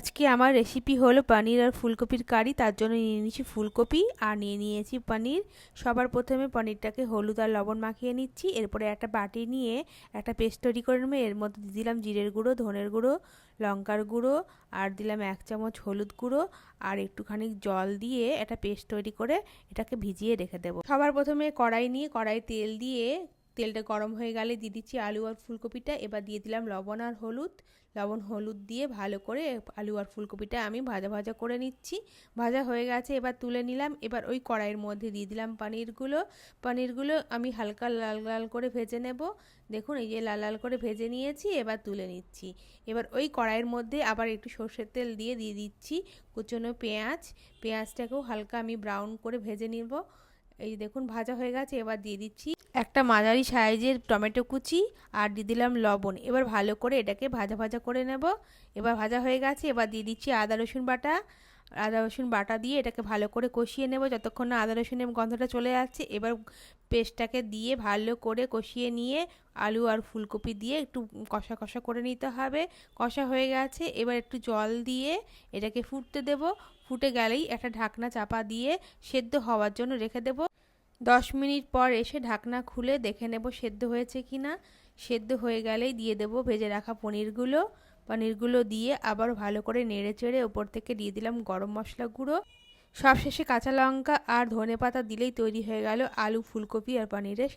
আজকে আমার রেসিপি হলো পনির আর ফুলকপির কারি। তার জন্য নিয়ে নিয়েছি ফুলকপি আর নিয়ে নিয়েছি পনির। সবার প্রথমে পনিরটাকে হলুদ আর লবণ মাখিয়ে নিচ্ছি। এরপরে একটা বাটি নিয়ে একটা পেস্ট তৈরি করে নেব। এর মধ্যে দিলাম জিরের গুঁড়ো, ধনের গুঁড়ো, লঙ্কার গুঁড়ো আর দিলাম এক চামচ হলুদ গুঁড়ো। আর একটুখানি জল দিয়ে একটা পেস্ট তৈরি করে এটাকে ভিজিয়ে রেখে দেবো। সবার প্রথমে কড়াই নিয়ে কড়াই তেল দিয়ে তেলটা গরম হয়ে গেলে দিয়ে দিচ্ছি আলু আর ফুলকপিটা। এবার দিয়ে দিলাম লবণ আর হলুদ। লবণ, হলুদ দিয়ে ভালো করে আলু আর ফুলকপিটা আমি ভাজা ভাজা করে নিচ্ছি। ভাজা হয়ে গেছে, এবার তুলে নিলাম। এবার ওই কড়াইয়ের মধ্যে দিয়ে দিলাম পনিরগুলো। পনিরগুলো আমি হালকা লাল লাল করে ভেজে নেব। দেখুন, এই যে লাল লাল করে ভেজে নিয়েছি, এবার তুলে নিচ্ছি। এবার ওই কড়াইয়ের মধ্যে আবার একটু সর্ষের তেল দিয়ে দিয়ে দিচ্ছি কুচনো পেঁয়াজ। পেঁয়াজটাকেও হালকা আমি ব্রাউন করে ভেজে নিব। এই দেখুন, ভাজা হয়ে গেছে। এবার দিয়ে দিচ্ছি একটা মাঝারি সাইজের টমেটো কুচি আর দিয়ে দিলাম লবণ। এবার ভালো করে এটাকে ভাজা ভাজা করে নেব। এবার ভাজা হয়ে গেছে, এবার দিয়ে দিচ্ছি আদা, রসুন বাটা। আদা, রসুন বাটা দিয়ে এটাকে ভালো করে কষিয়ে নেব যতক্ষণ না আদা, রসুনের গন্ধটা চলে যাচ্ছে এবার পেস্টটাকে দিয়ে ভালো করে কষিয়ে নিয়ে আলু আর ফুলকপি দিয়ে একটু কষা কষা করে নিতে হবে। কষা হয়ে গেছে, এবার একটু জল দিয়ে এটাকে ফুটতে দেব। ফুটে গেলেই একটা ঢাকনা চাপা দিয়ে সেদ্ধ হওয়ার জন্য রেখে দেব। দশ মিনিট পর এসে ঢাকনা খুলে দেখে নেব সেদ্ধ হয়েছে কি না। সেদ্ধ হয়ে গেলেই দিয়ে দেব ভেজে রাখা পনিরগুলো। পনিরগুলো দিয়ে আবার ভালো করে নেড়ে চেড়ে ওপর থেকে দিয়ে দিলাম গরম মশলা গুঁড়ো। সবশেষে কাঁচা লঙ্কা আর ধনে পাতা দিলেই তৈরি হয়ে গেল আলু, ফুলকপি আর পনিরের